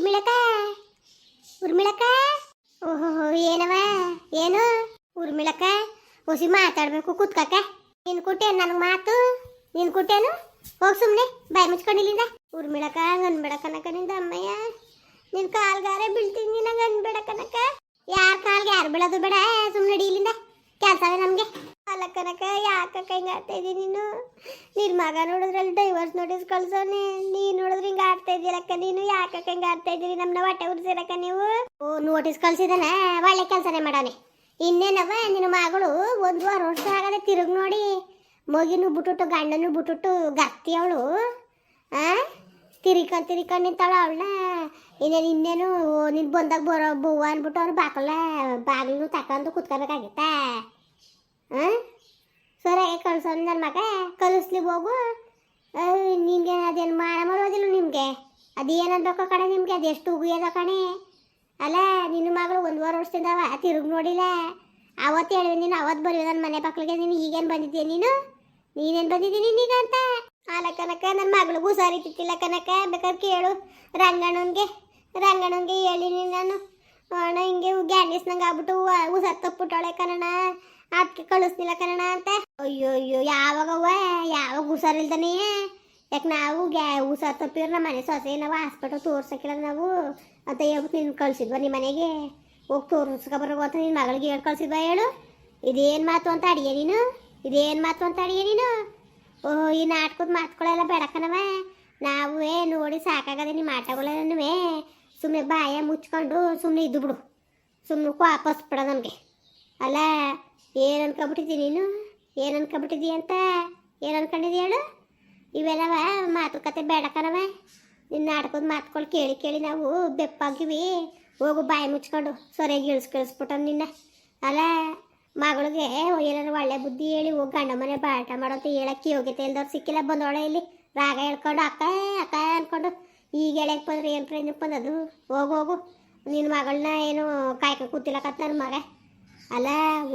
ಉರ್ಮಿಳಕ ಉರ್ಮಿಳಕ ಓಹೋ, ಏನವ? ಏನು? ಉರ್ಮಿಳಕ ಹೊಸಿ ಮಾತಾಡಬೇಕು ಕುತ್ಕಕ ನಿನ್ ಕೊಟ್ಟೇನು ನನಗೆ ಮಾತು? ನೀನು ಕೊಟ್ಟೇನು ಹೋಗಿ ಸುಮ್ನೆ, ಬಾಯಿ ಮುಚ್ಕೊಂಡಿಲ್ಲಿಂದ ಉರ್ಮಿಳಕ ಅನ್ಬೇಡ ಕನಕ ನಿಂದ ಅಮ್ಮಯ್ಯ. ನಿನ್ನ ಕಾಲ್ಗಾರೆ ಬೀಳ್ತೀನಿ ನಿನಗೆ ಅನ್ಬೇಡ ಕನಕ ಯಾರ ಕಾಲ್ಗೆ ಯಾರು ಬೀಳೋದು ಬೇಡ ಸುಮ್ಮನೆ ಇಲ್ಲಿಂದ. ಕೆಲಸವೇ ನಮ್ಗೆ. ಅಲ್ಲ ಕನಕ, ಯಾಕ ಹಿಂಗ ಆಡ್ತಾ ಇದೀನಿ ನೀನು? ನಿನ್ ಮಗ ನೋಡಿದ್ರಲ್ಲಿ ಡೈವರ್ಸ್ ನೋಟಿಸ್ ಕಳ್ಸೋನೆ ನೀನು ನೋಡಿದ್ರೆ ಹಿಂಗ ಆಡ್ತಾ ಇದೀರಕ್ಕ ನೀನು? ಯಾಕ ಹಿಂಗ ಆಡ್ತಾ ಇದೀರಿ? ನಮ್ನ ಹೊಟ್ಟೆ ಉರ್ಸಿರಕ್ಕ ನೀವು. ಓ ನೋಟಿಸ್ ಕಳ್ಸಿದಾನ ಒಳ್ಳೆ ಕೆಲ್ಸನೇ ಮಾಡಾನೆ ಇನ್ನೇನವ ನಿನ್ನ ಮಗಳು ಒಂದು ವಾರ ವರ್ಷ ಆಗದೆ ತಿರುಗ್ ನೋಡಿ ಮಗಿನೂ ಬಿಟ್ಟುಟ್ಟು, ಗಂಡನು ಬಿಟ್ಟುಟ್ಟು ಗತ್ತಿ ಅವಳು. ಆ? ತಿರಿಕೊಂಡ್ ತಿರಿಕೊಂಡ್ ನಿಂತಾಳ ಅವಳನ್ನ. ಇನ್ನೇನು ಇನ್ನೇನು ನೀನು ಬಂದಾಗ ಬರೋ ಬವ್ವ ಅಂದ್ಬಿಟ್ಟು ಅವ್ರು ಬಾಕಲ್ಲ ಬಾಗಿಲು ತಕೊಂಡು ಕುತ್ಕೋಬೇಕಾಗಿತ್ತ? ಸರಿ ಕಳ್ಸೋಣ ನನ್ನ ಮಗ, ಕಲಿಸ್ಲಿ ಹೋಗು. ನಿಮಗೆ ಅದೇನು ಮಾಡ ಮಾಡೋದಿಲ್ಲ ನಿಮಗೆ? ಅದೇನನ್ಬೇಕು ಕಣೆ ನಿಮಗೆ ಅದೆಷ್ಟು ಉಗಿಯೋದ ಕಣೆ. ಅಲ್ಲ, ನಿನ್ನ ಮಗಳು ಒಂದುವರೆ ವರ್ಷದಿಂದವ ತಿರುಗಿ ನೋಡಿಲ್ಲ. ಅವತ್ತು ಹೇಳಿದೆ, ನೀನು ಅವತ್ತು ಬರೀ ನನ್ನ ಮನೆ ಮಕ್ಳಿಗೆ ನೀನು ಈಗೇನು ಬಂದಿದ್ದೀಯ ನೀನು? ನೀನೇನು ಬಂದಿದ್ದೀನಿ ಈಗ ಅಂತ? ಅಲ್ಲ ಕನಕ ನನ್ನ ಮಗಳಿಗೂ ತಿತ್ತಿಲ್ಲ ಕನಕ. ಬೇಕಾದ್ರೆ ಕೇಳು ರಂಗಣ್ಣನಿಗೆ. ರಂಗಣ್ಣನಿಗೆ ಹೇಳಿನಿ ನಾನು ಅಣ್ಣ, ಹಿಂಗೆ ಗ್ಯಾಂಡಿಸ್ನಂಗೆ ಆಗ್ಬಿಟ್ಟು ಹೂ ತಪ್ಪಿಟ್ಟವಳೆ ಕಣಣ್ಣ ಅದಕ್ಕೆ ಕಳಿಸ್ತಿಲ್ಲ ಕನ್ನಡ ಅಂತ. ಅಯ್ಯೋ ಅಯ್ಯೋ ಯಾವಾಗವ್ವ ಯಾವಾಗ ಹುಷಾರಿಲ್ದನೇ ಯಾಕೆ ನಾವು ಗ್ಯಾ, ಹುಷಾರು ತಪ್ಪಿರ ನಮ್ಮ ಮನೆ ಸೊಸೆ ನಾವು ಹಾಸ್ಪಿಟಲ್ ತೋರ್ಸಕ್ಕಿಲ್ಲ ನಾವು. ಅಂತ ಹೇಳ್ಬಿಟ್ಟು ನೀನು ಕಳ್ಸಿದ್ವ ನಿಮ್ಮ ಮನೆಗೆ? ಹೋಗಿ ತೋರಿಸ್ಕೊಬರೋ ಅಂತ ನಿನ್ನ ಮಗಳಿಗೆ ಹೇಳಿ ಕಳ್ಸಿದ್ವ ಹೇಳು? ಇದೇನು ಮಾತು ಅಂತ ಅಡಿಗೆ ನೀನು? ಇದೇನು ಮಾತು ಅಂತ ಅಡಿಗೆ ನೀನು? ಓ ಈ ನಾಟಕದ ಮಾತುಗಳೆಲ್ಲ ಬೇಡಕ್ಕನವ ಏ ನೋಡಿ ಸಾಕಾಗದೆ ನಿಮ್ಮ ಆಟಗಳೆಲ್ಲನೂ ಸುಮ್ಮನೆ ಬಾಯ ಮುಚ್ಕೊಂಡು ಸುಮ್ಮನೆ ಇದ್ದು ಬಿಡು. ಸುಮ್ಮನೆ ವಾಪಸ್ ಬಿಡ ನಮಗೆ. ಅಲ್ಲ ಏನು ಅನ್ಕೊಬಿಟ್ಟಿದ್ದೀನಿ ನೀನು? ಏನು ಅನ್ಕೊಬಿಟ್ಟಿದ್ದೀ ಅಂತ? ಏನು ಅನ್ಕೊಂಡಿದ್ದಿ ಹೇಳು? ಇವೆಲ್ಲವ ಮಾತುಕತೆ ಬೇಡಕ್ಕನವ ನಿನ್ನ ನಾಟಕದ ಮಾತುಗಳು ಕೇಳಿ ಕೇಳಿ ನಾವು ಬೆಪ್ಪಾಗಿವಿ ಹೋಗು ಬಾಯಿ ಮುಚ್ಕೊಂಡು, ಸೊರೆಗೆ ಇಳಿಸ್ ಕಳಿಸ್ಬಿಟ್ಟ ನಿನ್ನ. ಅಲ್ಲ, ಮಗಳಿಗೆ ಏನಾದ್ರು ಒಳ್ಳೆ ಬುದ್ಧಿ ಹೇಳಿ ಹೋಗಿ, ಗಂಡ ಮನೆ ಬಾಟ ಮಾಡೋಂತ ಹೇಳಕ್ಕೆ ಹೋಗಿತೆ ಇಲ್ದವ್ರು ಸಿಕ್ಕಿಲ್ಲ. ಬಂದೋಳೆ ಇಲ್ಲಿ, ರಾಗ ಹೇಳ್ಕೊಂಡು, ಅಕ್ಕ ಅಕ್ಕ ಅನ್ಕೊಂಡು. ಈಗ ಹೇಳಕ್ಕೆ ಬಂದ್ರೆ ಏನು ಪ್ರೇನಪ್ಪ ಬಂದದು ಹೋಗು ಹೋಗು. ನಿನ್ನ ಮಗಳನ್ನ ಏನು ಕಾಯ್ಕೊಂಡು ಕೂತಿಲ್ಲಕತ್ತ ನನ್ನ ಮಗ. ಅಲ್ಲ,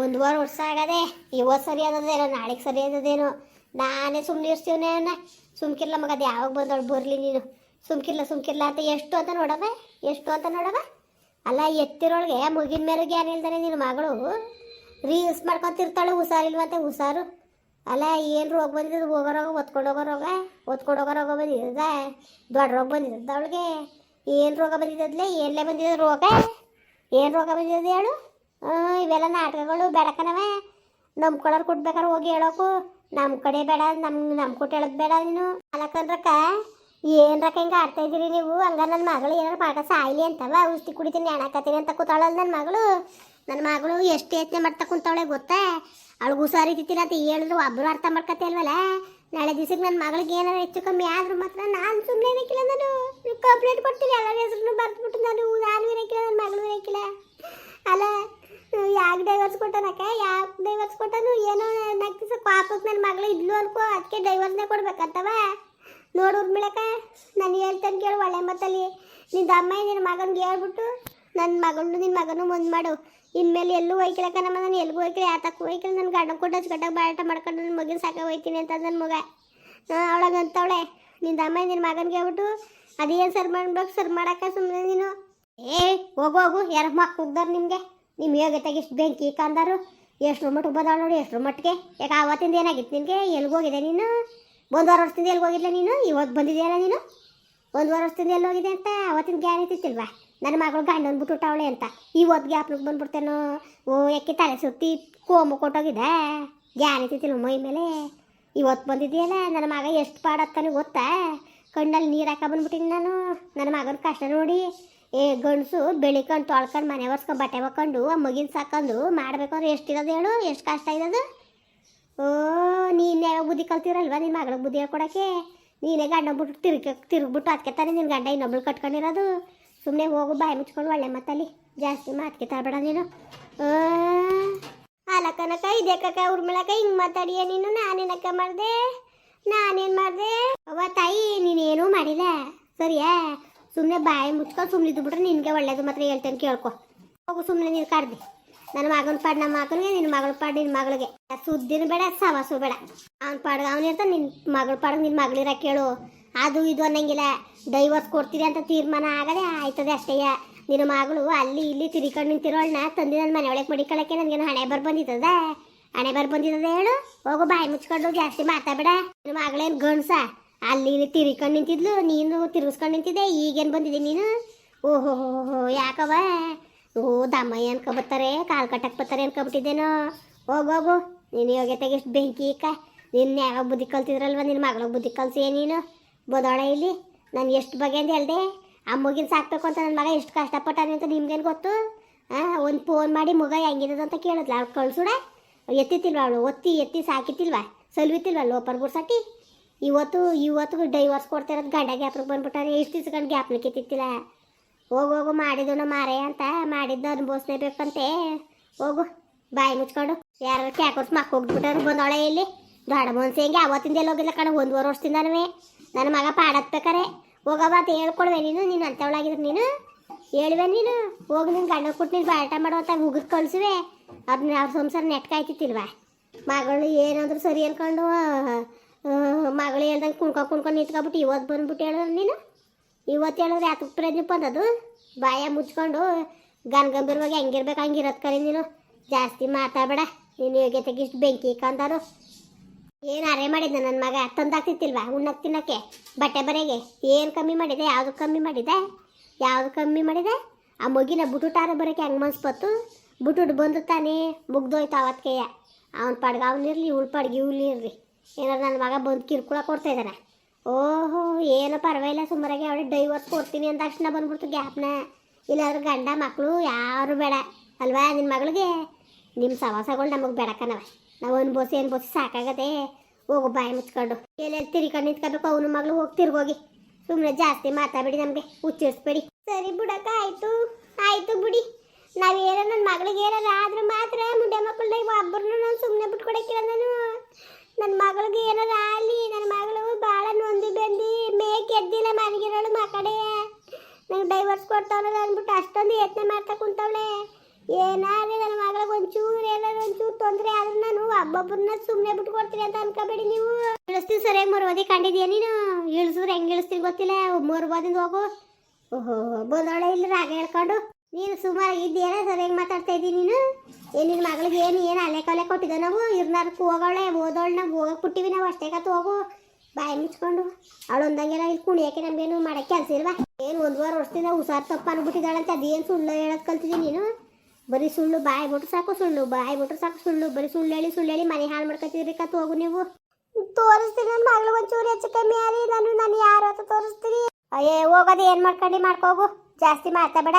ಒಂದುವರೆ ವರ್ಷ ಆಗದೆ, ಇವತ್ತು ಸರಿ ಆದದೇನೋ ನಾಳೆಗೆ ಸರಿ ಆದದೇನೋ ನಾನೇ ಸುಮ್ಮನೆ ಇರ್ತೀವನೇ ಸುಮ್ಕಿರ್ಲ ಮಗ, ಅದು ಯಾವಾಗ ಬಂದವಳು ಬರಲಿ ನೀನು. ಸುಮ್ಕಿರ್ಲ ಸುಮ್ಕಿರ್ಲ ಅಂತ ಎಷ್ಟು ಅಂತ ನೋಡವ? ಎಷ್ಟು ಅಂತ ನೋಡವ? ಅಲ್ಲ, ಎತ್ತಿರೋಳಿಗೆ ಮುಗಿನ ಮೇಲೆ ಗ್ಯಾನ್ ಇಲ್ದಾನೆ ನಿನ್ನ ಮಗಳು. ರೀಲ್ಸ್ ಮಾಡ್ಕೊತಿರ್ತಾಳೆ ಹುಷಾರಿಲ್ವಂತೆ ಹುಷಾರು. ಅಲ್ಲ, ಏನು ರೋಗ ಬಂದಿದ್ದು ಹೋಗೋ ರೋಗ ಒತ್ಕೊಂಡು ಹೋಗೋ ರೋಗ? ಒತ್ಕೊಂಡು ಹೋಗೋ ರೋಗ ದೊಡ್ಡ ರೋಗ ಬಂದಿದ್ದದ ಅವಳಿಗೆ? ಏನು ರೋಗ ಬಂದಿದ್ದದ್ಲೆ ಎಲ್ಲೇ ಬಂದಿದ್ದ ರೋಗ? ಏನು ರೋಗ ಬಂದಿದೆ ಹೇಳು? ಇವೆಲ್ಲ ನಾಟಕಗಳು ಬೇಡಕನವ ನಂಬ್ಕೊಳ್ಳೋರು ಕೊಡ್ಬೇಕಾರೆ ಹೋಗಿ ಹೇಳೋಕು. ನಮ್ಮ ಕಡೆ ಬೇಡ ನಮ್ಮ ನಮ್ಮ ಕೊಟ್ಟು ಹೇಳೋದು ಬೇಡ ನೀನು. ಅಲಕಂದ್ರಕ್ಕ ಏನ್ರಕ್ಕ ಹಿಂಗೆ ಆಡ್ತಾ ಇದ್ದೀರಿ ನೀವು? ಹಂಗ ನನ್ನ ಮಗಳು ಏನಾರು ಪಾಠ ಸಾಯ್ಲಿ ಅಂತವ, ಔಷಧಿ ಕುಡಿತೀನಿ, ಎಣಕತ್ತೀನಿ ಅಂತ ಕೂತಾಳಲ್ಲ ನನ್ನ ಮಗಳು. ನನ್ನ ಮಗಳು ಎಷ್ಟು ಯತ್ನೆ ಮಾಡ್ತಾ ಕುಂತಾವಳೆ ಗೊತ್ತಾ? ಅವಳು ಹುಷಾರಿತಿಲ್ಲ ಅಂತ ಹೇಳಿದ್ರು ಒಬ್ಬರು ಅರ್ಥ ಮಾಡ್ಕತ್ತೆ ಅಲ್ವಲ್ಲ? ನಾಳೆ ದಿವಸಕ್ಕೆ ನನ್ನ ಮಗಳಿಗೆ ಏನಾರು ಹೆಚ್ಚು ಕಮ್ಮಿ ಆದ್ರೂ ಮಾತ್ರ ನಾನು ಸುಮ್ಮನೆ ನಾನು. ಕಂಪ್ಲೇಂಟ್ ಕೊಡ್ತೀನಿ ಎಲ್ಲರ ಹೆಸರು ಬರೆದ್ಬಿಟ್ಟು ನಾನು ನಾನು ಇರಕ್ಕಿಲ್ಲ ನನ್ನ ಮಗಳು ಇರಕ್ಕಿಲ್ಲ ಅಲ್ಲ ಯಾಕೆ ಡೈವರ್ಸ್ ಕೊಟ್ಟನಕ್ಕ ಯಾಕೆ ಡೈವರ್ಸ್ ಕೊಟ್ಟನು? ಏನೋ ನಾಲ್ಕು ದಿವಸ ಪಾಪಕ್ಕೆ ನನ್ನ ಮಗಳು ಇದ್ಲು ಅನ್ಕೋ ಅದಕ್ಕೆ ಡೈವರ್ಸ್ನೇ ಕೊಡ್ಬೇಕಂತವ? ನೋಡು ಉರ್ಮಿಳಕ ನಾನು ಹೇಳ್ತೇನೆ ಕೇಳು ಒಳ್ಳೆ ಮತ್ತಲ್ಲಿ ನಿನ್ನ ಅಮ್ಮ ನಿನ್ನ ಮಗನಿಗೆ ಹೇಳ್ಬಿಟ್ಟು ನನ್ನ ಮಗನು ನಿನ್ನ ಮಗನು ಮುಂದೆ ಮಾಡು. ಇನ್ಮೇಲೆ ಎಲ್ಲೂ ಹೋಯ್ಕಿಲಕ್ಕ ನಮ್ಮ ನಾನು, ಎಲ್ಗೂ ಹೋಯ್ಕಿಲ್ಲ ಯಾತಕ್ಕೂ ಹೋಯ್ಕಿಲ್ಲ. ನನ್ನ ಗಂಡ ಕೊಟ್ಟು ಹಚ್ಕಟ್ಟಾಗ ಬಾಳಾಟ ಮಾಡ್ಕೊಂಡು ನನ್ನ ಮಗಿನ ಸಾಕ ಒಯ್ತೀನಿ ಅಂತ ನನ್ನ ಮಗ. ಅವಳಗಂತವಳೆ ನಿನ್ನ ಅಮ್ಮ ನಿನ್ನ ಮಗನಿಗೆ ಹೇಳ್ಬಿಟ್ಟು, ಅದೇನು ಸರ್ ಮಾಡ್ಬೇಕು? ಸರ್ ಮಾಡಕ್ಕ ಸುಮ್ಮನೆ ನೀನು. ಏ, ಹೋಗು ಹೋಗು, ಯಾರ ಮಕ್ಕ ಹೋಗ್ದಾರ ನಿಮಗೆ. ನಿಮ್ಮ ಯೋಗ್ಯತೆಗೆ ಇಷ್ಟು ಬೆಂಕಿ ಕಂದರು, ಎಷ್ಟು ಮಟ್ಟಿಗೆ ಬದಾಳ ನೋಡಿ, ಎಷ್ಟು ಮಟ್ಟಿಗೆ. ಯಾಕೆ ಆವತ್ತಿಂದ ಏನಾಗಿತ್ತು ನಿನಗೆ? ಎಲ್ಲಿಗೆ ಹೋಗಿದೆ ನೀನು? ವಾರ ವರ್ಷದಿಂದ ಹೋಗಿದ್ಲ ನೀನು? ಇವತ್ತು ಬಂದಿದೆಯಲ್ಲ ನೀನು? ಒಂದು ವಾರ ವರ್ಷದಿಂದ ಎಲ್ಲಿ ಹೋಗಿದೆ ಅಂತ? ಅವತ್ತಿನ ಗ್ಯಾರಂಟಿ ಇತ್ತಿಲ್ವಾ ನನ್ನ ಮಗಳು ಗಂಡ ಅಂದ್ಬಿಟ್ಟು ಹುಟ್ಟವಳೆ ಅಂತ. ಇವತ್ತು ಗ್ಯಾಪ್ನಿಗೆ ಬಂದ್ಬಿಡ್ತೇನೋ? ಓ, ಯಾಕೆ ತಲೆ ಸುತ್ತಿ ಕೋಮು ಕೊಟ್ಟೋಗಿದೆ ಗ್ಯಾರಂಟಿ ಇತ್ತಿಲ್ಲ ಮೈ ಮೇಲೆ? ಇವತ್ತು ಬಂದಿದೆಯಲ್ಲ ನನ್ನ ಮಗ ಎಷ್ಟು ಪಾಡತ್ತಾನೆ ಗೊತ್ತಾ? ಕಣ್ಣಲ್ಲಿ ನೀರು ಹಾಕ ಬಂದ್ಬಿಟ್ಟಿನಿ ನಾನು. ನನ್ನ ಮಗನ ಕಷ್ಟ ನೋಡಿ. ಏ ಗಂಡಸು ಬೆಳಿಕೊಂಡು ತೊಳ್ಕೊಂಡು ಮನೆ ಒರ್ಸ್ಕೊಂಡು ಬಟ್ಟೆ ಹಾಕೊಂಡು ಆ ಮಗಿನ ಸಾಕೊಂಡು ಮಾಡ್ಬೇಕಂದ್ರೆ ಎಷ್ಟಿರೋದು ಹೇಳು? ಎಷ್ಟು ಕಷ್ಟ ಇರೋದು? ಓ ನೀನು ಬುದ್ಧಿ ಕಲ್ತಿರಲ್ವ ನಿನ್ನ ಮಗಳ ಬುದ್ಧಿ ಹೇಳ್ಕೊಡಕ್ಕೆ? ನೀನೇ ಗಂಡ ಬಿಟ್ಟು ತಿರುಗಿ ತಿರುಗ್ಬಿಟ್ಟು ಅದಕ್ಕೆ ನಿನ್ನ ಗಂಡ ಇನ್ನೊಬ್ಳು ಕಟ್ಕೊಂಡಿರೋದು. ಸುಮ್ಮನೆ ಹೋಗು ಬಾಯಿ ಮುಚ್ಕೊಂಡು ಒಳ್ಳೆ ಮತ್ತಲ್ಲಿ ಜಾಸ್ತಿ ಮಾತಿಗೆ ತರಬೇಡ ನೀನು. ಆ, ಅಲ್ಲ ಕನಕ ಇದೇ ಕಕ್ಕ ಉರ್ಮಿಳಕ ಹಿಂಗೆ ಮಾತಾಡಿಯ ನೀನು? ನಾನೇನಕ್ಕ ಮಾಡಿದೆ? ನಾನೇನು ಮಾಡಿದೆ? ಅವ ತಾಯಿ ನೀನೇನೂ ಮಾಡಿಲ್ಲ. ಸರಿಯಾ? ಸುಮ್ಮನೆ ಬಾಯಿ ಮುಚ್ಕೊಂಡು ಸುಮ್ಮನೆ ಇದ್ಬಿಟ್ರೆ ನಿನಗೆ ಒಳ್ಳೇದು ಮಾತ್ರ ಹೇಳ್ತೇನೆ ಕೇಳ್ಕೊ. ಹೋಗು ಸುಮ್ಮನೆ ನೀನು ಕರ್ದಿ. ನನ್ನ ಮಗನ ಪಾಡ್ ನಮ್ಮ ಮಗನಿಗೆ ನಿನ್ನ ಮಗಳ ಪಾಡ್ ನಿನ್ನ ಮಗಳಿಗೆ. ಸುದ್ದಿನ ಬೇಡ, ಸವಾಸು ಬೇಡ. ಅವ್ನ ಪಾಡ್ಗೆ ಅವನಿರ್ತ ನಿನ್ನ ಮಗಳ ಪಾಡ್ಗೆ ನಿನ್ನ ಮಗಳಿರ ಕೇಳು. ಅದು ಇದು ಅನ್ನಂಗಿಲ್ಲ. ಡೈವರ್ಸ್ ಕೊಡ್ತೀರಿ ಅಂತ ತೀರ್ಮಾನ ಆಗದೆ ಆಯ್ತದೆ ಅಷ್ಟೇ. ನಿನ್ನ ಮಗಳು ಅಲ್ಲಿ ಇಲ್ಲಿ ತಿರಿಕೊಂಡು ನಿಂತಿರೋಳ್ನ ತಂದು ನನ್ನ ಮನೆ ಒಳಗೆ ಮಡಿಕೊಳ್ಳೋಕ್ಕೆ ನನಗೇನು ಹಣೆ ಬರ್ ಬಂದಿದ್ದದ. ಹಣೆ ಬರ್ ಬಂದಿದ್ದದ ಹೇಳು? ಹೋಗು ಬಾಯಿ ಮುಚ್ಕೊಂಡು ಜಾಸ್ತಿ ಮಾತಾಡಬೇಡ. ನಿನ್ನ ಮಗಳೇನು ಗಂಡ್ಸ? ಅಲ್ಲಿ ತಿರ್ಕೊಂಡು ನಿಂತಿದ್ಲು, ನೀನು ತಿರ್ಗಿಸ್ಕೊಂಡು ನಿಂತಿದ್ದೆ, ಈಗೇನು ಬಂದಿದೆ ನೀನು? ಓಹೋ, ಹೋ ಯಾಕವ ಓ, ದಮ್ಮಯ್ಯ ಅನ್ಕೊಬತ್ತಾರೆ, ಕಾಲು ಕಟ್ಟಕ್ಕೆ ಬರ್ತಾರೆ ಅನ್ಕೊಬಿಟ್ಟಿದ್ದೇನೋ. ಹೋಗೋಗು ನೀನು ಯೋಗ್ಯತೆಗೆ ಎಷ್ಟು ಬೆಂಕಿ ಇಕ್ಕ. ನಿನ್ನ ಯಾವಾಗ ಬುದ್ಧಿ ಕಲ್ತಿದ್ರಲ್ವ ನಿನ್ನ ಮಗಳಿಗೆ ಬುದ್ಧಿ ಕಲ್ಸಿ ನೀನು? ಬದೋಣ ಇಲ್ಲಿ. ನಾನು ಎಷ್ಟು ಬಗೆ ಅಂತ ಹೇಳ್ದೆ? ಅಮ್ಮಗಿನ ಸಾಕ್ಬೇಕು ಅಂತ ನನ್ನ ಮಗ ಎಷ್ಟು ಕಷ್ಟಪಟ್ಟಾನೆ ಅಂತ ನಿಮ್ಗೇನು ಗೊತ್ತು? ಹಾಂ ಒಂದು ಫೋನ್ ಮಾಡಿ ಮಗ ಹೆಂಗಿರೋದು ಅಂತ ಕೇಳಿದ್ಲ, ಅವ್ಳು ಕಳ್ಸುಡ? ಎತ್ತಿತ್ತಿಲ್ವ ಅವಳು? ಒತ್ತಿ, ಎತ್ತಿ ಸಾಕಿತ್ತಿಲ್ವ? ಸಲ್ವಿತಿಲ್ವ ಲೋಪರ್ ಬಿಡ್ಸಾಕಿ ಇವತ್ತು ಇವತ್ತು ಡೈವರ್ಸ್ ಕೊಡ್ತಿರೋದು ಗಂಡ ಗ್ಯಾಪ್ರಿಗೆ ಬಂದ್ಬಿಟ್ಟಾರೆ. ಎಷ್ಟು ದಿವಸ ಗಂಡ ಗ್ಯಾಪ್ ಎತ್ತಿತ್ತಿಲ್ಲ ಹೋಗು ಹೋಗು ಮಾಡಿದ್ದು ಮಾರೇ ಅಂತ ಮಾಡಿದ್ದು ಅನುಭವಿಸ್ಲೇಬೇಕಂತೆ ಹೋಗು, ಬಾಯಿ ಮುಚ್ಕೊಂಡು ಯಾರು ಕ್ಯಾಕೋರ್ಸ್ ಮಕ್ಕ ಹೋಗ್ಬಿಟ್ಟಾರು. ಬಂದೋಳೆ ಇಲ್ಲಿ ದೊಡ್ಡ ಮನ್ಸೆ ಹೆಂಗೆ ಅವತ್ತಿಂದ ಎಲ್ಲ ಹೋಗಿಲ್ಲ ಕಣ. ಒಂದುವರೆ ವರ್ಷದಿಂದನವೇ ನನ್ನ ಮಗ ಪಾಡತ್ಬೇಕಾರೆ. ಹೋಗವ ಅಂತ ಹೇಳ್ಕೊಡ್ವೆ ನೀನು. ನೀನು ಅಂತವಳಾಗಿದ್ರು ನೀನು. ಹೇಳುವೆ ನೀನು. ಹೋಗಿ ನಿನ್ನ ಗಂಡ ಕೊಟ್ಟು ನೀನು ಬಾಟ ಮಾಡುವಂತ ಹುಗಿದ್ ಕಳ್ಸುವೆ. ಅದನ್ನ ಅವ್ರ ಸಂಸಾರ ನೆಟ್ಕಾಯ್ತಿತ್ತಿಲ್ವಾ? ಮಗಳು ಏನಂದ್ರು ಸರಿ ಅನ್ಕೊಂಡು ಮಗಳು ಹೇಳ್ದಂಗೆ ಕುಣ್ಕೊ ಕುಣ್ಕೊಂಡು ನಿಂತ್ಕೊಬಿಟ್ಟು ಇವತ್ತು ಬಂದ್ಬಿಟ್ಟು ಹೇಳಿದ್ರೆ ನೀನು? ಇವತ್ತು ಹೇಳಿದ್ರೆ ಯಾತಕ್ಕೆ ಪ್ರಯತ್ನ ಬಂದದು ಬಾಯ ಮುಚ್ಕೊಂಡು ಗನ್ಗಂಭೀರವಾಗಿ ಹೆಂಗಿರ್ಬೇಕು ಹಂಗಿರೋದು ಕರಿ ನೀನು. ಜಾಸ್ತಿ ಮಾತಾಡಬೇಡ. ನೀನು ಯೋಗ್ಯತೆಗೆ ಇಷ್ಟು ಬೆಂಕಿ ಕಂದರು ಏನು ಅರೆ ಮಾಡಿದ್ದೆ ನನ್ನ ಮಗ? ತಂದಾಗ್ತಿತ್ತಿಲ್ವಾ ಉಣ್ಣಕ್ಕೆ ತಿನ್ನಕ್ಕೆ? ಬಟ್ಟೆ ಬರೆಗೆ? ಏನು ಕಮ್ಮಿ ಮಾಡಿದೆ? ಯಾವುದು ಕಮ್ಮಿ ಮಾಡಿದೆ? ಯಾವುದು ಕಮ್ಮಿ ಮಾಡಿದೆ? ಆ ಮಗಿನ ಬುಟುಟಾರ ಬರೋಕ್ಕೆ ಹೆಂಗೆ ಮನ್ಸ್ಬತ್ತು ಬುಟುಟ್ ಬಂದು ತಾನೇ ಮುಗ್ದೋಯ್ತು ಅವತ್ತಿಗೆಯ ಅವನ ಪಡ್ಗೆ ಅವನಿರಲಿ ಇವ್ಳು ಪಡ್ಗೆ ಏನಾರು ನನ್ನ ಮಗ ಬಂದು ಕಿರ್ಕುಳ ಕೊಡ್ತಾ ಇದ್ದಾನೆ ಓಹೋ, ಏನು ಪರವಾಗಿಲ್ಲ ಸುಮಾರಾಗಿ ಅವಳಿಗೆ ಡೈವರ್ಸ್ ಕೊಡ್ತೀನಿ ಅಂದ ತಕ್ಷಣ ಬಂದ್ಬಿಡ್ತು ಗ್ಯಾಪ್ನ. ಇಲ್ಲಾದ್ರೆ ಗಂಡ ಮಕ್ಕಳು ಯಾರು ಬೇಡ, ಅಲ್ವಾ? ನಿನ್ನ ಮಗಳಿಗೆ? ನಿಮ್ಮ ಸವಾಸಗಳು ನಮಗೆ ಬೇಡಕ್ಕನವ ನಾವು ಅನ್ಬೋಸಿ ಅನ್ಬೋಸಿ ಸಾಕಾಗದೆ ಹೋಗು, ಬಾಯಿ ಮುಚ್ಕೊಂಡು. ಎಲ್ಲೆಲ್ಲಿ ತಿರ್ಕೊಂಡು ನಿಂತ್ಕೋಬೇಕು, ಅವನು ಮಗಳು ಹೋಗಿ ತಿರ್ಗೋಗಿ. ಸುಮ್ಮನೆ ಜಾಸ್ತಿ ಮಾತಾಡ್ಬಿಡಿ ನಮಗೆ, ಹುಚ್ಚಿಡಿಸ್ಬೇಡಿ. ಸರಿ ಬಿಡಕ್ಕ, ಆಯಿತು. ಆಯಿತು ಬಿಡಿ. ನಾವೇನೋ ನನ್ನ ಮಗಳಿಗೆ ಏನಾರ ಆದ್ರೆ ಮಾತ್ರ ಮುಂಡೆ ಮಕ್ಕಳನ್ನ ಒಬ್ಬರನ್ನ ನಾನು ಸುಮ್ಮನೆ ಬಿಟ್ಕೊಡಕ್ಕಿಲ್ಲ ನಾನು. ನನ್ನ ಮಗಳಿಗೆ ಏನಾರ ಆಗಲಿ ನನ್ನ ಮಗಳು ಭಾಳ ನೊಂದಿ ಬೆಂದಿ, ಮೇಕ್ ಎದ್ದಿಲ್ಲ ಮನೆಗಿರೋಳು ಮಕ್ಕಳೇ ನಂಗೆ ಡೈವರ್ಸ್ ಕೊಡ್ತಾವಲ್ಲ ಅಂದ್ಬಿಟ್ಟು ಅಷ್ಟೊಂದು ಯತ್ನೆ ಮಾಡ್ತಾ ಕುಂತವಳೆ. ಏನಾದ್ರೆ ನನ್ನ ಮಗಳಿಗೆ ಒಂಚೂರು ಏನಾದ್ರು ಒಂಚೂರು ತೊಂದರೆ ಆದ್ರೆ ನಾನು ಒಬ್ಬೊಬ್ಬರನ್ನ ಸುಮ್ಮನೆ ಬಿಟ್ಟು ಕೊಡ್ತೀನಿ ಅಂತ ಅನ್ಕೋಬೇಡಿ ನೀವು. ಇಳಿಸ್ತೀವಿ ಸರಿಯಾಗಿ ಮರುವದಿ ಕಂಡಿದ್ಯಾ ನೀನು? ಇಳಿಸಿದ್ರೆ ಹೆಂಗೆ ಇಳಿಸ್ತೀವಿ ಗೊತ್ತಿಲ್ಲ ಮರುವದಿಂದ ಹೋಗು. ಓಹೋ, ಬಂದವಳೆ ಇಲ್ಲ ರಾಗ ಹೇಳ್ಕೊಂಡು. ನೀನು ಸುಮಾರು ಇದ್ದೇನ ಸರಿಯಾಗಿ ಮಾತಾಡ್ತಾ ಇದ್ದೀನಿ ನೀನು? ಏನ್ ನಿನ್ನ ಮಗಳಿಗೆ ಏನು ಏನು ಅಲೆ ಕಲೆ ಕೊಟ್ಟಿದ್ದ ನಾವು? ಇರ್ನಾರ್ಕು ಹೋಗೋಳೆ ಓದೋಳು ನಾವು ಹೋಗಕ್ಕೆ ಬಿಟ್ಟಿವಿ ನಾವು, ಅಷ್ಟೇ ಕತ್ತು ಹೋಗು. ಬಾಯಿ ಮುಚ್ಕೊಂಡು. ಅವಳು ಒಂದಂಗೆಲ್ಲ ಇಲ್ಲಿ ಕುಣಿಯೋಕೆ ನಮ್ಗೇನು ಮಾಡಕ್ಕೆ ಕೆಲಸ ಇಲ್ವಾ? ಏನು ಒಂದುವರೆ ವರ್ಷದಿಂದ ಹುಷಾರು ತಪ್ಪು ಅನ್ಬಿಟ್ಟಿದ್ದಾಳಂತ ಅದೇನು ಸುಳ್ಳು ಹೇಳೋದು ಕಲ್ತಿದ್ದೀನಿ ನೀನು? ಬರೀ ಸುಳ್ಳು, ಬಾಯಿ ಬಿಟ್ರು ಸಾಕು ಸುಳ್ಳು, ಬಾಯಿ ಬಿಟ್ರು ಸಾಕು ಸುಳ್ಳು, ಬರೀ ಸುಳ್ಳು ಹೇಳಿ ಸುಳ್ಳು ಹೇಳಿ ಮನೆ ಹಾಳು ಮಾಡ್ಕೊತಿದ್ರಿ ಕತ್ತು ಹೋಗು ನೀವು. ತೋರಿಸ್ತೀನಿ ನನ್ನ ಮಗಳು ಒಂಚೂರು ಹೆಚ್ಚು ಕಮ್ಮಿ ಆಗಿ ನಾನು ನಾನು ಯಾರು ಅಂತ ತೋರಿಸ್ತೀನಿ? ಅಯ್ಯೇ, ಹೋಗೋದು ಏನು ಮಾಡ್ಕೊಂಡು, ಮಾಡ್ಕೋಗು. ಜಾಸ್ತಿ ಮಾತಾಡಬೇಡ.